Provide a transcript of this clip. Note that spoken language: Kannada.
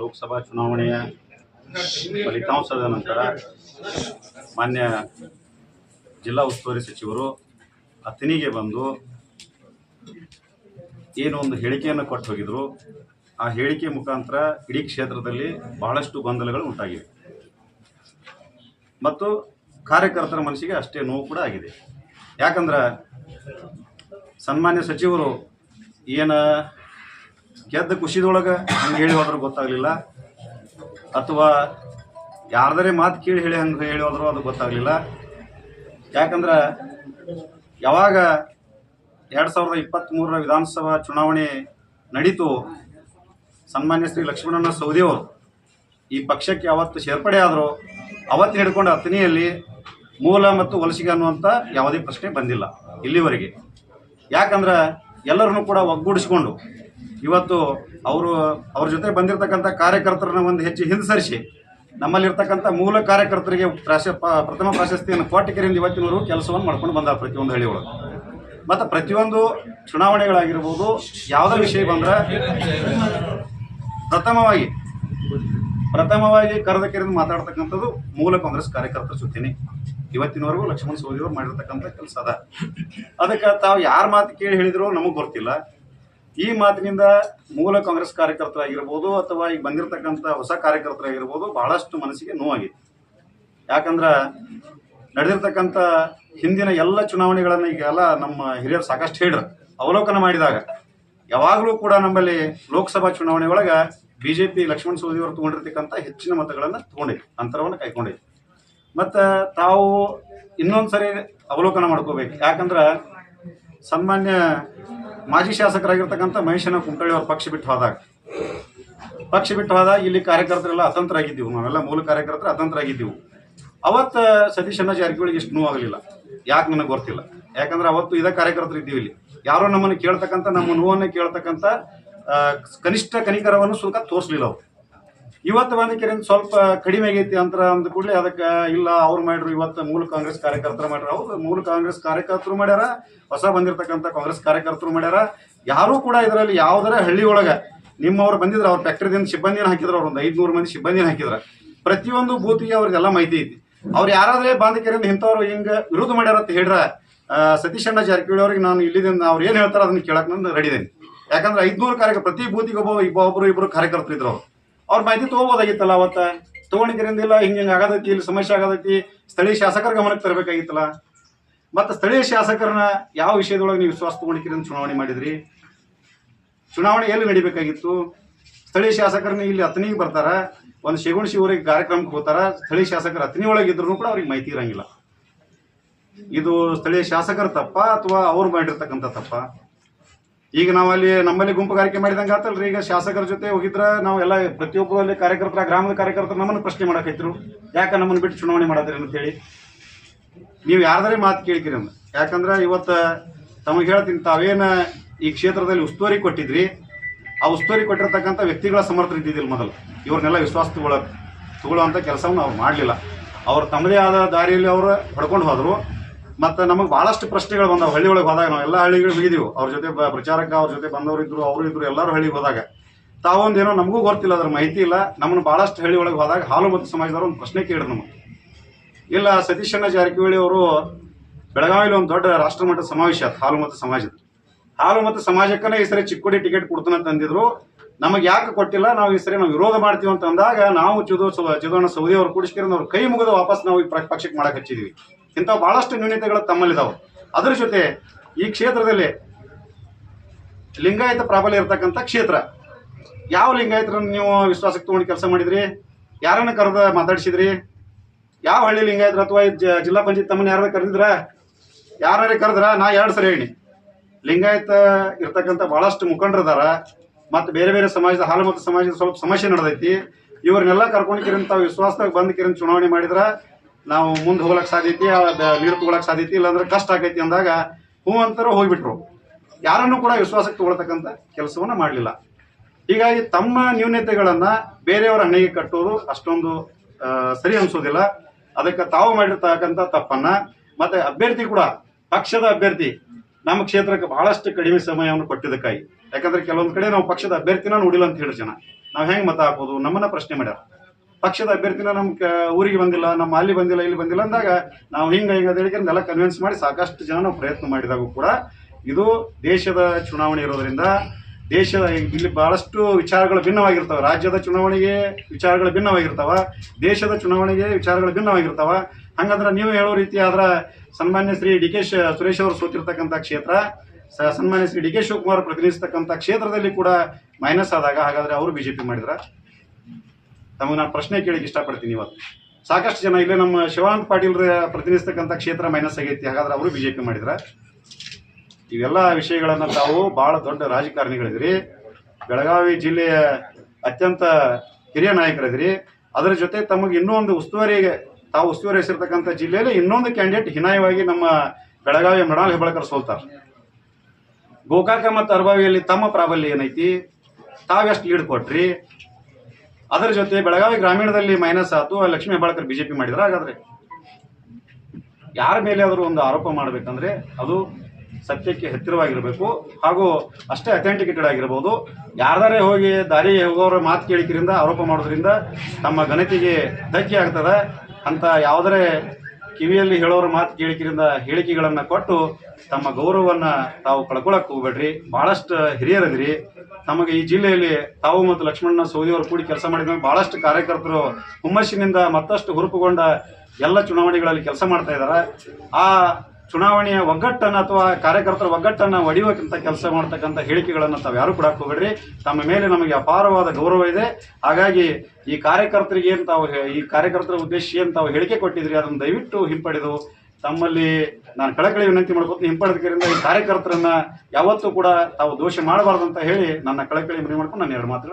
ಲೋಕಸಭಾ ಚುನಾವಣೆಯ ಫಲಿತಾಂಶದ ನಂತರ ಮಾನ್ಯ ಜಿಲ್ಲಾ ಉಸ್ತುವಾರಿ ಸಚಿವರು ಅತನಿಗೆ ಬಂದು ಏನು ಒಂದು ಹೇಳಿಕೆಯನ್ನು ಕೊಟ್ಟು ಹೋಗಿದ್ರು. ಆ ಹೇಳಿಕೆ ಮುಖಾಂತರ ಇಡೀ ಕ್ಷೇತ್ರದಲ್ಲಿ ಬಹಳಷ್ಟು ಗೊಂದಲಗಳು ಉಂಟಾಗಿವೆ. ಮತ್ತು ಕಾರ್ಯಕರ್ತರ ಮನಸ್ಸಿಗೆ ಅಷ್ಟೇ ನೋವು ಕೂಡ ಆಗಿದೆ. ಯಾಕಂದ್ರೆ ಸನ್ಮಾನ್ಯ ಸಚಿವರು ಏನು ಗೆದ್ದ ಖುಷಿದೊಳಗೆ ಹಂಗೆ ಹೇಳಿ ಹೋದ್ರೆ ಗೊತ್ತಾಗಲಿಲ್ಲ. ಅಥವಾ ಯಾರ್ದಾರೇ ಮಾತು ಕೇಳಿ ಹೇಳಿ ಹಂಗೆ ಹೇಳಿ ಹೋದ್ರು ಅದು ಗೊತ್ತಾಗಲಿಲ್ಲ. ಯಾಕಂದ್ರೆ ಯಾವಾಗ ಎರಡು ಸಾವಿರದ ಇಪ್ಪತ್ತ್ಮೂರರ ವಿಧಾನಸಭಾ ಚುನಾವಣೆ ನಡೀತು, ಸನ್ಮಾನ್ಯ ಶ್ರೀ ಲಕ್ಷ್ಮಣನ ಸೌದಿಯವರು ಈ ಪಕ್ಷಕ್ಕೆ ಯಾವತ್ತು ಸೇರ್ಪಡೆ ಆದರೂ ಅವತ್ತು ಹಿಡ್ಕೊಂಡು ಹತ್ತನೆಯಲ್ಲಿ ಮೂಲ ಮತ್ತು ವಲಸಿಗ ಅನ್ನುವಂಥ ಯಾವುದೇ ಪ್ರಶ್ನೆ ಬಂದಿಲ್ಲ ಇಲ್ಲಿವರೆಗೆ. ಯಾಕಂದ್ರೆ ಎಲ್ಲರನ್ನೂ ಕೂಡ ಒಗ್ಗೂಡಿಸ್ಕೊಂಡು ಇವತ್ತು ಅವರು, ಅವ್ರ ಜೊತೆ ಬಂದಿರತಕ್ಕಂಥ ಕಾರ್ಯಕರ್ತರನ್ನ ಒಂದು ಹೆಚ್ಚು ಹಿಂಸರಿಸಿ, ನಮ್ಮಲ್ಲಿರ್ತಕ್ಕಂಥ ಮೂಲ ಕಾರ್ಯಕರ್ತರಿಗೆ ಪ್ರಾಶ ಪ್ರಥಮ ಪ್ರಾಶಸ್ತಿಯನ್ನು ಕೋಟಿಕೆರೆಯಿಂದ ಇವತ್ತಿನವರು ಕೆಲಸವನ್ನು ಮಾಡ್ಕೊಂಡು ಬಂದ ಪ್ರತಿಯೊಂದು ಹಳ್ಳಿ ಒಳಗೆ ಮತ್ತು ಪ್ರತಿಯೊಂದು ಚುನಾವಣೆಗಳಾಗಿರ್ಬೋದು, ಯಾವುದೇ ವಿಷಯ ಬಂದ್ರೆ ಪ್ರಥಮವಾಗಿ ಪ್ರಥಮವಾಗಿ ಕರೆದ ಕೆರೆದು ಮಾತಾಡ್ತಕ್ಕಂಥದ್ದು ಮೂಲ ಕಾಂಗ್ರೆಸ್ ಕಾರ್ಯಕರ್ತರ ಜೊತೆನೆ. ಇವತ್ತಿನವರೆಗೂ ಲಕ್ಷ್ಮಣ ಸೋದಿಯವರು ಮಾಡಿರ್ತಕ್ಕಂಥ ಕೆಲಸ ಅದ. ಅದಕ್ಕೆ ತಾವು ಯಾರ ಮಾತು ಕೇಳಿ ಹೇಳಿದ್ರು ನಮಗೆ ಗೊತ್ತಿಲ್ಲ. ಈ ಮಾತಿನಿಂದ ಮೂಲ ಕಾಂಗ್ರೆಸ್ ಕಾರ್ಯಕರ್ತರಾಗಿರ್ಬೋದು ಅಥವಾ ಈಗ ಬಂದಿರತಕ್ಕಂಥ ಹೊಸ ಕಾರ್ಯಕರ್ತರಾಗಿರ್ಬೋದು ಬಹಳಷ್ಟು ಮನಸ್ಸಿಗೆ ನೋವಾಗಿದೆ. ಯಾಕಂದ್ರೆ ನಡೆದಿರ್ತಕ್ಕಂಥ ಹಿಂದಿನ ಎಲ್ಲ ಚುನಾವಣೆಗಳನ್ನು ಈಗೆಲ್ಲ ನಮ್ಮ ಹಿರಿಯರು ಸಾಕಷ್ಟು ಹೇಳ್ರ ಅವಲೋಕನ ಮಾಡಿದಾಗ ಯಾವಾಗಲೂ ಕೂಡ ನಮ್ಮಲ್ಲಿ ಲೋಕಸಭಾ ಚುನಾವಣೆ ಒಳಗ ಬಿಜೆಪಿ, ಲಕ್ಷ್ಮಣ ಸೋದಿಯವರು ತಗೊಂಡಿರ್ತಕ್ಕಂಥ ಹೆಚ್ಚಿನ ಮತಗಳನ್ನು ತಗೊಂಡಿದೆ ಅಂತರವನ್ನು ಕೈಕೊಂಡಿದೆ ಮತ್ತು ತಾವು ಇನ್ನೊಂದು ಸರಿ ಅವಲೋಕನ ಮಾಡ್ಕೋಬೇಕು. ಯಾಕಂದ್ರೆ ಸನ್ಮಾನ್ಯ ಮಾಜಿ ಶಾಸಕರಾಗಿರ್ತಕ್ಕಂಥ ಮಹೇಶನ ಕುಂಕಳ್ಳಿ ಅವ್ರ ಪಕ್ಷ ಬಿಟ್ಟು ಹೋದಾಗ, ಪಕ್ಷ ಬಿಟ್ಟು ಹೋದಾಗ ಇಲ್ಲಿ ಕಾರ್ಯಕರ್ತರೆಲ್ಲ ಅತಂತ್ರರಾಗಿದ್ದೀವಿ. ನಾವೆಲ್ಲ ಮೂಲ ಕಾರ್ಯಕರ್ತರು ಅತಂತ್ರರಾಗಿದ್ದೀವಿ. ಅವತ್ತ ಅಣ್ಣ ಜಾರಕಿಹೊಳಿಗೆ ಇಷ್ಟು ನೋವಾಗಲಿಲ್ಲ ಯಾಕೆ ನನಗೆ ಗೊತ್ತಿಲ್ಲ. ಯಾಕಂದ್ರೆ ಅವತ್ತು ಇದೇ ಕಾರ್ಯಕರ್ತರು ಇದ್ದೀವಿ ಇಲ್ಲಿ. ಯಾರೋ ನಮ್ಮನ್ನು ಕೇಳ್ತಕ್ಕಂಥ, ನಮ್ಮ ನೋವನ್ನು ಕೇಳ್ತಕ್ಕಂಥ ಕನಿಷ್ಠ ಕನಿಕರವನ್ನು ಸುಲ್ಕ ತೋರಿಸ್ಲಿಲ್ಲ ಅವ್ರು. ಇವತ್ತು ಬಂದಕ್ಕಿರಿಂದ ಸ್ವಲ್ಪ ಕಡಿಮೆ ಆಗೈತಿ ಅಂತ ಅಂದ ಕೂಡಲೇ ಅದಕ್ಕೆ ಇಲ್ಲ, ಅವ್ರು ಮಾಡ್ರು ಇವತ್ತು ಮೂಲ ಕಾಂಗ್ರೆಸ್ ಕಾರ್ಯಕರ್ತರು ಮಾಡ್ಯಾರ. ಹೌದು, ಮೂಲ ಕಾಂಗ್ರೆಸ್ ಕಾರ್ಯಕರ್ತರು ಮಾಡ್ಯಾರ, ಹೊಸ ಬಂದಿರತಕ್ಕಂಥ ಕಾಂಗ್ರೆಸ್ ಕಾರ್ಯಕರ್ತರು ಮಾಡ್ಯಾರ. ಯಾರೂ ಕೂಡ ಇದರಲ್ಲಿ ಯಾವುದರ ಹಳ್ಳಿ ಒಳಗೆ ನಿಮ್ಮವ್ರು ಬಂದಿದ್ರು, ಅವ್ರ ಫ್ಯಾಕ್ಟ್ರಿದಿಂದ ಸಿಬ್ಬಂದಿನ ಹಾಕಿದ್ರು, ಅವ್ರು ಒಂದು ಐದ್ನೂರು ಮಂದಿ ಸಿಬ್ಬಂದಿನ ಹಾಕಿದ್ರ, ಪ್ರತಿಯೊಂದು ಬೂತಿಗೆ ಅವ್ರಿಗೆಲ್ಲ ಮಾಹಿತಿ ಐತಿ. ಅವ್ರು ಯಾರಾದ್ರೆ ಬಾಂಧಕರಿಂದ ಇಂಥವ್ರು ಹಿಂಗ ವಿರೋಧ ಮಾಡ್ಯಾರ ಅಂತ ಹೇಳ್ರ ಸತೀಶ್ ಅಣ್ಣ ಜಾರಕಿಹೊಳಿ ಅವ್ರಿಗೆ ನಾನು ಇಲ್ಲಿದಿಂದ ಅವ್ರು ಏನ್ ಹೇಳ್ತಾರ ಅದನ್ನ ಕೇಳಕ್ ನಾನು ರೆಡಿ ಇದ್ದೀನಿ ಯಾಕಂದ್ರೆ ಐದ್ನೂರು ಕಾರ್ಯಕ್ರ ಪ್ರತಿ ಬೂತಿಗೆ ಒಬ್ಬ ಇಬ್ಬ ಒಬ್ರು ಇಬ್ರು ಕಾರ್ಯಕರ್ತರು ಇದ್ರು ಅವ್ರು. ಅವ್ರ ಮಾಹಿತಿ ತಗೋಬೋದಾಗಿತ್ತಲ್ಲ ಅವತ್ತ? ತಗೊಂಡಿದ್ದರಿಂದ ಇಲ್ಲ, ಹಿಂಗ ಹಿಂಗ ಆಗದೈತಿ, ಇಲ್ಲಿ ಸಮಸ್ಯೆ ಆಗದೈತಿ, ಸ್ಥಳೀಯ ಶಾಸಕರ ಗಮನಕ್ಕೆ ತರಬೇಕಾಗಿತ್ತಲ್ಲ? ಮತ್ತೆ ಸ್ಥಳೀಯ ಶಾಸಕರನ್ನ ಯಾವ ವಿಷಯದೊಳಗೆ ನೀವು ವಿಶ್ವಾಸ ತಗೊಂಡಿಕಿರಿಂದ ಚುನಾವಣೆ ಮಾಡಿದ್ರಿ? ಚುನಾವಣೆ ಎಲ್ಲಿ ನಡಿಬೇಕಾಗಿತ್ತು? ಸ್ಥಳೀಯ ಶಾಸಕರನ್ನ ಇಲ್ಲಿ ಅತ್ನಿಗೆ ಬರ್ತಾರ, ಒಂದು ಶೇಗುಣಿ ಊರಿಗೆ ಕಾರ್ಯಕ್ರಮಕ್ಕೆ ಹೋಗ್ತಾರ, ಸ್ಥಳೀಯ ಶಾಸಕರು ಒಳಗೆ ಇದ್ರು ಕೂಡ ಅವ್ರಿಗೆ ಮಾಹಿತಿ ಇರಂಗಿಲ್ಲ. ಇದು ಸ್ಥಳೀಯ ಶಾಸಕರ ತಪ್ಪ ಅಥವಾ ಅವ್ರು ಮಾಡಿರ್ತಕ್ಕಂಥ ತಪ್ಪ? ಈಗ ನಾವು ಅಲ್ಲಿ ನಮ್ಮಲ್ಲಿ ಗುಂಪುಗಾರಿಕೆ ಮಾಡಿದಂಗೆ ಆತಲ್ರಿ. ಈಗ ಶಾಸಕರ ಜೊತೆ ಹೋಗಿದ್ರ ನಾವು ಎಲ್ಲ ಪ್ರತಿಯೊಬ್ಬರು ಅಲ್ಲಿ ಕಾರ್ಯಕರ್ತರ, ಗ್ರಾಮದ ಕಾರ್ಯಕರ್ತರು ನಮ್ಮನ್ನು ಪ್ರಶ್ನೆ ಮಾಡಕೈತ್ರು ಯಾಕೆ ನಮ್ಮನ್ನು ಬಿಟ್ಟು ಚುನಾವಣೆ ಮಾಡತ್ತೀರಿ ಅಂತೇಳಿ. ನೀವು ಯಾರ್ದಾರೆ ಮಾತು ಕೇಳ್ತೀರಿ ಅಂದ ಯಾಕಂದ್ರೆ ಇವತ್ತು ತಮಗೆ ಹೇಳ್ತೀನಿ, ತಾವೇನ ಈ ಕ್ಷೇತ್ರದಲ್ಲಿ ಉಸ್ತುವಾರಿ ಕೊಟ್ಟಿದ್ರಿ. ಆ ಉಸ್ತುವಾರಿ ಕೊಟ್ಟಿರ್ತಕ್ಕಂಥ ವ್ಯಕ್ತಿಗಳ ಸಮರ್ಥ ಇದ್ದಿದ್ದಿಲ್ಲ ಮೊದಲು. ಇವ್ರನ್ನೆಲ್ಲ ವಿಶ್ವಾಸ ತಗೊಳ ತಗೊಳ್ಳುವಂಥ ಕೆಲಸವನ್ನು ಅವ್ರು ಮಾಡಲಿಲ್ಲ. ಅವ್ರು ತಮ್ಮದೇ ಆದ ದಾರಿಯಲ್ಲಿ ಅವರು ಹೊಡ್ಕೊಂಡು ಹೋದರು. ಮತ್ತು ನಮಗೆ ಭಾಳಷ್ಟು ಪ್ರಶ್ನೆಗಳು ಬಂದವು. ಹಳ್ಳಿ ಒಳಗೆ ಹೋದಾಗ ನಾವು ಎಲ್ಲ ಹಳ್ಳಿಗಳು ಬಿಗಿದೀವಿ ಅವ್ರ ಜೊತೆ ಪ್ರಚಾರಕ್ಕೆ ಅವ್ರ ಜೊತೆ ಬಂದವರು ಇದ್ರು, ಅವರು ಇದ್ರು, ಎಲ್ಲರೂ ಹಳ್ಳಿಗೆ ಹೋದಾಗ. ತಾವೊಂದೇನೋ ನಮಗೂ ಗೊತ್ತಿಲ್ಲ, ಅದ್ರ ಮಾಹಿತಿ ಇಲ್ಲ. ನಮ್ಮನ್ನು ಭಾಳಷ್ಟು ಹಳ್ಳಿ ಒಳಗೆ ಹೋದಾಗ ಹಾಲು ಮತ್ತು ಸಮಾಜದವ್ರು ಒಂದು ಪ್ರಶ್ನೆ ಕೇಳಿದ್ರು ನಮಗೆ. ಇಲ್ಲ ಸತೀಶಣ್ಣ ಜಾರಕಿಹೊಳಿ ಅವರು ಬೆಳಗಾವಿಲಿ ಒಂದು ದೊಡ್ಡ ರಾಷ್ಟ್ರಮಟ್ಟದ ಸಮಾವೇಶ ಆಯ್ತು ಹಾಲು ಮತ್ತು ಸಮಾಜದ. ಹಾಲು ಮತ್ತು ಸಮಾಜಕ್ಕನೇ ಈ ಸರಿ ಚಿಕ್ಕೋಡಿ ಟಿಕೆಟ್ ಕೊಡ್ತಾನೆ ತಂದಿದ್ರು ನಮಗೆ ಯಾಕೆ ಕೊಟ್ಟಿಲ್ಲ? ನಾವು ಈ ಸರಿ ನಾವು ವಿರೋಧ ಮಾಡ್ತೀವಿ ಅಂತ ಅಂದಾಗ ನಾವು ಚಿದು ಚುದೋಣ ಸೌದಿ ಅವರು ಕೂಡಿಸ್ಕೊಂಡು ಅವ್ರ ಕೈ ಮುಗಿದು ವಾಪಸ್ ನಾವು ಈ ಪಕ್ಷಕ್ಕೆ ಮಾಡಕ್ ಹಚ್ಚಿದೀವಿ. ಇಂಥ ಬಹಳಷ್ಟು ನ್ಯೂನತೆಗಳು ತಮ್ಮಲ್ಲಿದ್ದಾವೆ ಅದರ ಜೊತೆ ಈ ಕ್ಷೇತ್ರದಲ್ಲಿ ಲಿಂಗಾಯತ ಪ್ರಾಬಲ್ಯ ಇರತಕ್ಕಂಥ ಕ್ಷೇತ್ರ. ಯಾವ ಲಿಂಗಾಯತರನ್ನು ನೀವು ವಿಶ್ವಾಸಕ್ಕೆ ತಗೊಂಡು ಕೆಲಸ ಮಾಡಿದ್ರಿ? ಯಾರನ್ನು ಕರೆದ ಮಾತಾಡಿಸಿದ್ರಿ? ಯಾವ ಹಳ್ಳಿ ಲಿಂಗಾಯತರು ಅಥವಾ ಜಿಲ್ಲಾ ಪಂಚಾಯತ್ ತಮ್ಮನ್ನ ಯಾರು ಕರೆದಿದ್ರ? ಯಾರೇ ಕರೆದ್ರ ನಾ ಎರಡು ಸರಿ ಹೇಳಿ ಲಿಂಗಾಯತ ಇರ್ತಕ್ಕಂಥ ಬಹಳಷ್ಟು ಮುಖಂಡರದಾರ ಮತ್ತು ಬೇರೆ ಬೇರೆ ಸಮಾಜದ, ಹಾಲು ಮತ್ತು ಸಮಾಜದ ಸ್ವಲ್ಪ ಸಮಸ್ಯೆ ನಡೆದೈತಿ. ಇವ್ರನ್ನೆಲ್ಲ ಕರ್ಕೊಂಡು ವಿಶ್ವಾಸದಾಗ ಬಂದ್ಕಿರಂತ ಚುನಾವಣೆ ಮಾಡಿದ್ರ ನಾವು ಮುಂದೆ ಹೋಗ್ಲಕ್ ಸಾಧ್ಯತಿ ನೀರು ತಗೊಳಕ್ ಸಾಧ್ಯತೆ ಇಲ್ಲಾಂದ್ರೆ ಕಷ್ಟ ಆಗೈತಿ ಅಂದಾಗ ಹೂ ಅಂತಾರ ಹೋಗ್ಬಿಟ್ರು. ಯಾರನ್ನು ಕೂಡ ವಿಶ್ವಾಸಕ್ಕೆ ತಗೊಳ್ತಕ್ಕಂಥ ಕೆಲಸವನ್ನ ಮಾಡಲಿಲ್ಲ. ಹೀಗಾಗಿ ತಮ್ಮ ನ್ಯೂನತೆಗಳನ್ನ ಬೇರೆಯವರ ಹಣೆಗೆ ಕಟ್ಟೋದು ಅಷ್ಟೊಂದು ಸರಿ ಅನ್ಸೋದಿಲ್ಲ. ಅದಕ್ಕೆ ತಾವು ಮಾಡಿರ್ತಕ್ಕಂಥ ತಪ್ಪನ್ನ, ಮತ್ತೆ ಅಭ್ಯರ್ಥಿ ಕೂಡ, ಪಕ್ಷದ ಅಭ್ಯರ್ಥಿ, ನಮ್ಮ ಕ್ಷೇತ್ರಕ್ಕೆ ಬಹಳಷ್ಟು ಕಡಿಮೆ ಸಮಯವನ್ನು ಕೊಟ್ಟಿದ್ದಕ್ಕಾಗಿ. ಯಾಕಂದ್ರೆ ಕೆಲವೊಂದು ಕಡೆ ನಾವು ಪಕ್ಷದ ಅಭ್ಯರ್ಥಿನ ನೋಡಿಲ್ಲ ಅಂತ ಹೇಳಿ ಜನ. ನಾವು ಹೆಂಗ್ ಮತ ಹಾಕೋದು, ನಮ್ಮನ್ನ ಪ್ರಶ್ನೆ ಮಾಡ್ಯಾರ. ಪಕ್ಷದ ಅಭ್ಯರ್ಥಿನ ನಮ್ಮ ಊರಿಗೆ ಬಂದಿಲ್ಲ, ನಮ್ಮ ಅಲ್ಲಿ ಬಂದಿಲ್ಲ, ಇಲ್ಲಿ ಬಂದಿಲ್ಲ ಅಂದಾಗ ನಾವು ಹಿಂಗ ಹಿಂಗೆ ಎಲ್ಲ ಕನ್ವಿನ್ಸ್ ಮಾಡಿ ಸಾಕಷ್ಟು ಜನ ಪ್ರಯತ್ನ ಮಾಡಿದಾಗೂ ಕೂಡ ಇದು ದೇಶದ ಚುನಾವಣೆ ಇರೋದ್ರಿಂದ ದೇಶದ ಇಲ್ಲಿ ಬಹಳಷ್ಟು ವಿಚಾರಗಳು ಭಿನ್ನವಾಗಿರ್ತವೆ. ರಾಜ್ಯದ ಚುನಾವಣೆಗೆ ವಿಚಾರಗಳು ಭಿನ್ನವಾಗಿರ್ತಾವ. ದೇಶದ ಚುನಾವಣೆಗೆ ವಿಚಾರಗಳು ಭಿನ್ನವಾಗಿರ್ತಾವ. ಹಂಗಂದ್ರೆ ನೀವು ಹೇಳೋ ರೀತಿ ಆದ್ರೆ ಸನ್ಮಾನ್ಯ ಶ್ರೀ ಡಿ ಕೆ ಸುರೇಶ್ ಅವರು ಸೋತಿರ್ತಕ್ಕಂಥ ಕ್ಷೇತ್ರ ಸನ್ಮಾನ್ಯ ಶ್ರೀ ಡಿ ಕೆ ಶಿವಕುಮಾರ್ ಪ್ರತಿನಿಧಿಸ್ತಕ್ಕಂಥ ಕ್ಷೇತ್ರದಲ್ಲಿ ಕೂಡ ಮೈನಸ್ ಆದಾಗ ಹಾಗಾದ್ರೆ ಅವರು ಬಿಜೆಪಿ ಮಾಡಿದ್ರ. ತಮಗೆ ನಾನು ಪ್ರಶ್ನೆ ಕೇಳಿಕ್ಕೆ ಇಷ್ಟಪಡ್ತೀನಿ ಇವತ್ತು. ಸಾಕಷ್ಟು ಜನ ಇಲ್ಲೇ ನಮ್ಮ ಶಿವಾನಂದ ಪಾಟೀಲ್ ಪ್ರತಿನಿಧಿಸ್ತಕ್ಕಂಥ ಕ್ಷೇತ್ರ ಮೈನಸ್ ಆಗೈತಿ, ಹಾಗಾದ್ರೆ ಅವರು ಬಿಜೆಪಿ ಮಾಡಿದ್ರ. ಇವೆಲ್ಲ ವಿಷಯಗಳನ್ನು ತಾವು ಬಹಳ ದೊಡ್ಡ ರಾಜಕಾರಣಿಗಳಿದ್ರಿ. ಬೆಳಗಾವಿ ಜಿಲ್ಲೆಯ ಅತ್ಯಂತ ಹಿರಿಯ ನಾಯಕರಿದ್ರಿ. ಅದರ ಜೊತೆ ತಮಗೆ ಇನ್ನೊಂದು ಉಸ್ತುವಾರಿಗೆ ತಾವು ಉಸ್ತುವಾರಿ ಹೆಸರಿರ್ತಕ್ಕಂಥ ಜಿಲ್ಲೆಯಲ್ಲಿ ಇನ್ನೊಂದು ಕ್ಯಾಂಡಿಡೇಟ್ ಹಿನಾಯವಾಗಿ ನಮ್ಮ ಬೆಳಗಾವಿಯ ಮೃಣಾಲ್ ಹೆಬ್ಬಳಕರ್ ಸೋಲ್ತಾರೆ. ಗೋಕಾಕ ಮತ್ತು ಅರ್ಬಾವಿಯಲ್ಲಿ ತಮ್ಮ ಪ್ರಾಬಲ್ಯ ಏನೈತಿ? ತಾವೆಷ್ಟು ಲೀಡ್ ಕೊಟ್ರಿ? ಅದರ ಜೊತೆ ಬೆಳಗಾವಿ ಗ್ರಾಮೀಣದಲ್ಲಿ ಮೈನಸ್ ಆತು ಲಕ್ಷ್ಮೀ ಹೆಬ್ಬಾಳ್ಕರ್ ಬಿಜೆಪಿ ಮಾಡಿದ್ರ, ಹಾಗಾದ್ರೆ ಯಾರ ಮೇಲೆ ಆದರೂ ಒಂದು ಆರೋಪ ಮಾಡಬೇಕಂದ್ರೆ ಅದು ಸತ್ಯಕ್ಕೆ ಹತ್ತಿರವಾಗಿರಬೇಕು, ಹಾಗೂ ಅಷ್ಟೇ ಅಥೆಂಟಿಕೇಟೆಡ್ ಆಗಿರಬಹುದು ಯಾರ್ದಾರೆ ಹೋಗಿ ದಾರಿ ಹೋಗೋರ ಮಾತು ಕೇಳಿದ್ರಿಂದ, ಆರೋಪ ಮಾಡೋದ್ರಿಂದ ತಮ್ಮ ಘನತೆಗೆ ಧಕ್ಕೆ ಆಗ್ತದೆ. ಅಂತ ಯಾವುದರೇ ಕಿವಿಯಲ್ಲಿ ಹೇಳೋರ ಮಾತು ಕೇಳಿಕೆಯಿಂದ ಹೇಳಿಕೆಗಳನ್ನು ಕೊಟ್ಟು ತಮ್ಮ ಗೌರವವನ್ನ ತಾವು ಕಳ್ಕೊಳಕ್ ಹೋಗ್ಬೇಡ್ರಿ. ಬಹಳಷ್ಟು ಹಿರಿಯರದ್ರಿ. ನಮಗೆ ಈ ಜಿಲ್ಲೆಯಲ್ಲಿ ತಾವು ಮತ್ತು ಲಕ್ಷ್ಮಣ ಸೌದಿಯವರು ಕೂಡಿ ಕೆಲಸ ಮಾಡಿದ ಬಹಳಷ್ಟು ಕಾರ್ಯಕರ್ತರು ಹುಮ್ಮಸ್ಸಿನಿಂದ ಮತ್ತಷ್ಟು ಹುರುಪುಗೊಂಡ ಎಲ್ಲ ಚುನಾವಣೆಗಳಲ್ಲಿ ಕೆಲಸ ಮಾಡ್ತಾ ಇದ್ದಾರೆ ಆ ಚುನಾವಣೆಯ ಒಗ್ಗಟ್ಟನ್ನ ಅಥವಾ ಕಾರ್ಯಕರ್ತರ ಒಗ್ಗಟ್ಟನ್ನ ಒಡೆಯುವಂತ ಕೆಲಸ ಮಾಡ್ತಕ್ಕಂಥ ಹೇಳಿಕೆಗಳನ್ನು ತಾವು ಯಾರು ಕೂಡ ಹೋಗ್ಬೇಡ್ರಿ ತಮ್ಮ ಮೇಲೆ ನಮಗೆ ಅಪಾರವಾದ ಗೌರವ ಇದೆ. ಹಾಗಾಗಿ ಈ ಕಾರ್ಯಕರ್ತರಿಗೆ ಏನು ತಾವು ಈ ಕಾರ್ಯಕರ್ತರ ಉದ್ದೇಶ ಏನು ತಾವು ಹೇಳಿಕೆ ಕೊಟ್ಟಿದ್ರಿ. ಅದನ್ನು ದಯವಿಟ್ಟು ಹಿಂಪಡೆದು ತಮ್ಮಲ್ಲಿ ನಾನು ಕಳಕಳಿ ವಿನಂತಿ ಮಾಡ್ಕೊತೀನಿ. ಹಿಂಪಡೆದರಿಂದ ಈ ಕಾರ್ಯಕರ್ತರನ್ನ ಯಾವತ್ತೂ ಕೂಡ ತಾವು ದೋಷ ಮಾಡಬಾರ್ದು ಅಂತ ಹೇಳಿ ನನ್ನ ಕಳಕಳಿ ಮನವಿ ಮಾಡ್ಕೊಂಡು ನಾನು ಎರಡು ಮಾತು